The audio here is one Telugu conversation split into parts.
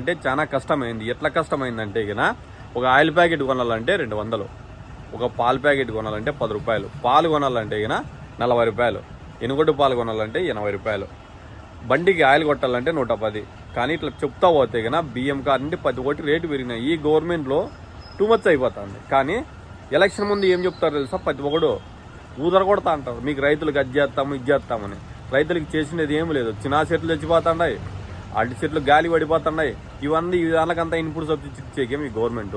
అంటే చాలా కష్టమైంది. ఎట్లా కష్టమైందంటే ఇక ఒక ఆయిల్ ప్యాకెట్ కొనాలంటే రెండు వందలు. ఒక పాల ప్యాకెట్ కొనాలంటే పది రూపాయలు. పాలు కొనాలంటే ఇక నలభై రూపాయలు. ఎనుగొడ్డు పాలు కొనాలంటే ఎనభై రూపాయలు. బండికి ఆయిల్ కొట్టాలంటే నూట పది. కానీ ఇట్లా చెప్తా పోతే కన్నా బియ్యం కార్ నుండి పది ఒకటి రేటు పెరిగినాయి. ఈ గవర్నమెంట్లో టూ మచ్ అయిపోతుంది. కానీ ఎలక్షన్ ముందు ఏం చెప్తారు తెలుసా? ప్రతి ఒక్కడు ఊదర కొడతా అంటారు. మీకు రైతులకు అది చేస్తాము ఇది చేస్తామని. రైతులకు చేసినది ఏం లేదు. చిన్న చెట్లు చచ్చిపోతున్నాయి అడ్డి చెట్లు గాలి పడిపోతున్నాయి. ఇవన్నీ ఈ దానికంతా ఇన్పుట్ సబ్సిడీ ఇచ్చేకేం మీ గవర్నమెంట్?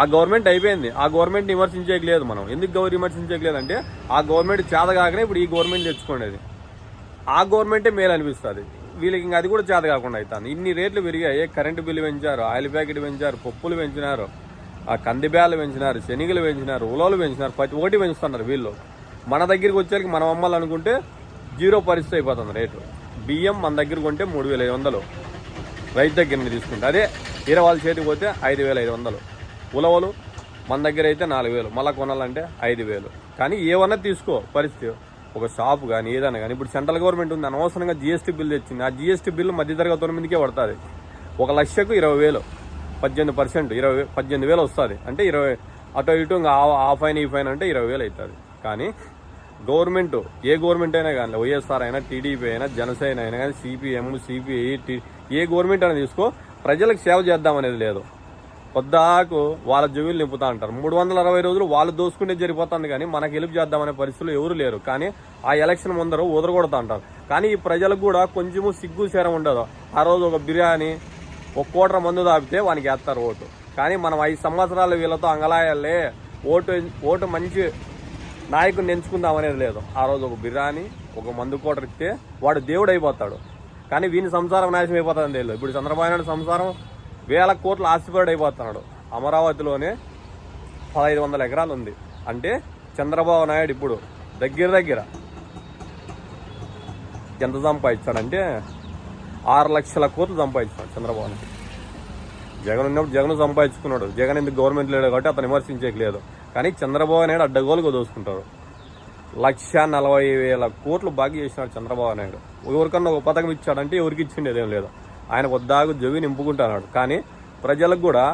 ఆ గవర్నమెంట్ అయిపోయింది. ఆ గవర్నమెంట్ విమర్శించేయలేదు మనం. ఎందుకు గౌరవ విమర్శించేయలేదు ఆ గవర్నమెంట్ చేత కాకనే ఇప్పుడు ఈ గవర్నమెంట్ తెచ్చుకునేది ఆ గవర్నమెంటే మేలు అనిపిస్తుంది. వీళ్ళకి ఇంకా అది కూడా చేత కాకుండా అవుతుంది ఇన్ని రేట్లు పెరిగాయి. కరెంటు బిల్లు పెంచారు ఆయిల్ ప్యాకెట్ పెంచారు పప్పులు పెంచినారు ఆ కందిబ్యాలు పెంచినారు శనిగలు పెంచినారు ఉలవలు పెంచినారు ప్రతి ఒక్కటి పెంచుతున్నారు వీళ్ళు. మన దగ్గరికి వచ్చేసరికి మనం అమ్మాలనుకుంటే జీరో పరిస్థితి అయిపోతుంది రేటు. బియ్యం మన దగ్గర కొంటే మూడు వేల ఐదు వందలు. రైతు దగ్గర నుండి తీసుకుంటే. అదే ఇరవై వాళ్ళ చేతికి పోతే ఐదు వేల ఐదు వందలు. ఉలవలు మన దగ్గర అయితే నాలుగు వేలు. మళ్ళీ కొనాలంటే ఐదు వేలు. కానీ ఏమన్నా తీసుకో. పరిస్థితి ఒక షాప్ కానీ ఏదైనా కానీ ఇప్పుడు సెంట్రల్ గవర్నమెంట్ ఉంది. అనవసరంగా జిఎస్టీ బిల్ తెచ్చింది. ఆ జీఎస్టీ బిల్లు మధ్యతరగతి మీదకే పడుతుంది. ఒక లక్షకు ఇరవై వేలు. పద్దెనిమిది పర్సెంట్. ఇరవై పద్దెనిమిది వేలు వస్తుంది. అంటే ఇరవై అటు ఇటు ఇంకా ఆ ఫైన్ ఈ ఫైన్ అంటే ఇరవై వేలు అవుతుంది. కానీ గవర్నమెంట్ ఏ గవర్నమెంట్ అయినా కానీ వైఎస్ఆర్ అయినా టీడీపీ అయినా జనసేన అయినా కానీ సిపిఎం సిపిఐ ఏ గవర్నమెంట్ అయినా తీసుకో ప్రజలకు సేవ చేద్దామనేది లేదు. పొద్దాకు వాళ్ళ జోబీలు నింపుతా అంటారు. మూడు వందల అరవై రోజులు వాళ్ళు దోసుకుంటే జరిగిపోతుంది కానీ మనకు హెల్ప్ చేద్దామనే పరిస్థితులు ఎవరు లేరు. కానీ ఆ ఎలక్షన్ ముందర ఉదరగొడతా అంటారు. కానీ ఈ ప్రజలకు కూడా కొంచెము సిగ్గు సేరం ఉండదు. ఆ రోజు ఒక బిర్యానీ ఒక కోట్ర మందు తాపితే వానికి వేస్తారు ఓటు. కానీ మనం ఐదు సంవత్సరాలు వీళ్ళతో అంగలాయాలే. ఓటు ఓటు మంచి నాయకుడిని ఎంచుకుందాం అనేది లేదు. ఆ రోజు ఒక బిర్యానీ ఒక మందు కోటర్ ఇస్తే వాడు దేవుడు అయిపోతాడు. కానీ వీని సంసారం నాశనం అయిపోతుంది తెలియదు. ఇప్పుడు చంద్రబాబు నాయుడు సంసారం వేల కోట్ల ఆస్తిపరుడు అయిపోతున్నాడు. అమరావతిలోనే పదహైదు వందల ఎకరాలు ఉంది. అంటే చంద్రబాబు నాయుడు ఇప్పుడు దగ్గర దగ్గర ఎంత సంపాదించాడంటే ఆరు లక్షల కోట్లు సంపాదించాడు చంద్రబాబు నాయుడు. జగన్ ఉన్నప్పుడు జగన్ సంపాదించుకున్నాడు. జగన్ ఎందుకు గవర్నమెంట్ లేడు కాబట్టి అతను విమర్శించట్లేదు. కానీ చంద్రబాబు నాయుడు అడ్డగోలుగా దోసుకుంటారు లక్ష నలభై వేల కోట్లు బాగా చేసినాడు చంద్రబాబు నాయుడు. ఎవరికన్నా ఒక పథకం ఇచ్చాడంటే ఎవరికి ఇచ్చిండేదేం లేదు. ఆయన కొద్దాగు జవి నింపుకుంటున్నాడు. కానీ ప్రజలకు కూడా